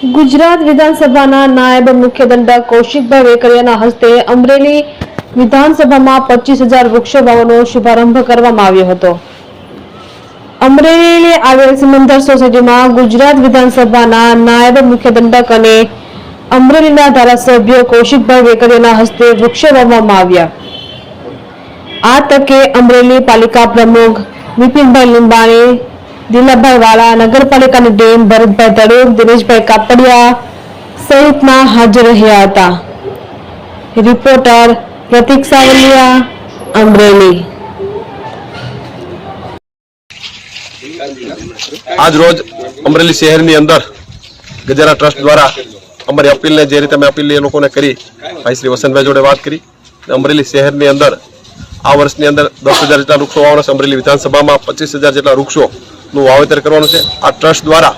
ગુજરાત વિધાનસભાના નાયબ મુખ્ય દંડક કૌશિકભાઈ વેકરિયાના હસ્તે અમરેલી વિધાનસભામાં પચીસ હજાર વૃક્ષો શુભારંભ કરવામાં આવ્યો હતો. અમરેલી આવેલ સિમંદર સોસાયટીમાં ગુજરાત વિધાનસભાના નાયબ મુખ્ય દંડક અને અમરેલીના ધારાસભ્ય કૌશિકભાઈ વેકરિયાના હસ્તે વૃક્ષો વાવવામાં આવ્યા. આ તકે અમરેલી પાલિકા પ્રમુખ વિપિનભાઈ લીંબાણી દિલાભાઈ વાળા, નગરપાલિકાની ટીમ ભરતભાઈ તડુક દિનેશભાઈ કાપડિયા સહિતના હાજર રહ્યા હતા. રિપોર્ટર પ્રતિક સાવલિયા, અમરેલી. આજ રોજ અમરેલી શહેરની અંદર ગજરા ટ્રસ્ટ દ્વારા અમારી અપીલને જે રીતે અમે અપીલ એ લોકોને કરી, ભાઈ શ્રી વસંતભાઈ જોડે વાત કરી અમરેલી શહેરની અંદર આ વર્ષની અંદર દસ હજાર જેટલા વૃક્ષો વાવવાના છે. અમરેલી વિધાનસભામાં પચીસ હજાર જેટલા વૃક્ષોનું વાવેતર કરવાનું છે. આ ટ્રસ્ટ દ્વારા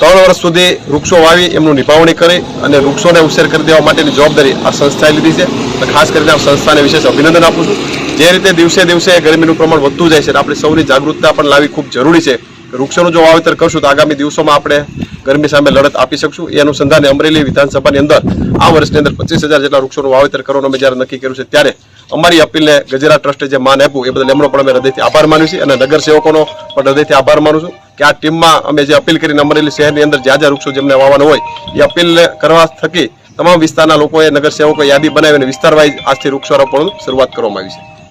ત્રણ વર્ષ સુધી વૃક્ષો વાવી, એમનું નિભાવણી કરી અને વૃક્ષોને ઉછેર કરી દેવા માટેની જવાબદારી આ સંસ્થાએ લીધી છે. અને ખાસ કરીને આ સંસ્થાને વિશેષ અભિનંદન આપું છું. જે રીતે દિવસે દિવસે ગરમીનું પ્રમાણ વધતું જાય છે અને આપણે સૌની જાગૃતતા પણ લાવી ખૂબ જરૂરી છે વૃક્ષોનું જો વાવેતર કરશું તો આગામી દિવસોમાં આપણે ગરમી સામે લડત આપી શકશું. એ અનુસંધાને અમરેલી વિધાનસભાની અંદર આ વર્ષની અંદર પચીસ હજાર જેટલા વૃક્ષોનું વાવેતર કરવાનું અમે જ્યારે નક્કી કર્યું છે ત્યારે અમારી અપીલને ગજેરા ટ્રસ્ટે જે માન આપ્યું, એ બદલ એમનો પણ અમે હૃદયથી આભાર માન્યું છે અને નગર સેવકોનો પણ હૃદયથી આભાર માનું છું કે આ ટીમમાં અમે જે અપીલ કરીને અમરેલી શહેરની અંદર જ્યાં જ્યાં વૃક્ષો જેમને વાવવાનું હોય, એ અપીલ કરવા થકી તમામ વિસ્તારના લોકોએ નગર સેવકો યાદી બનાવીને વિસ્તાર વાઇઝ આજથી વૃક્ષારોપણની શરૂઆત કરવામાં આવી છે.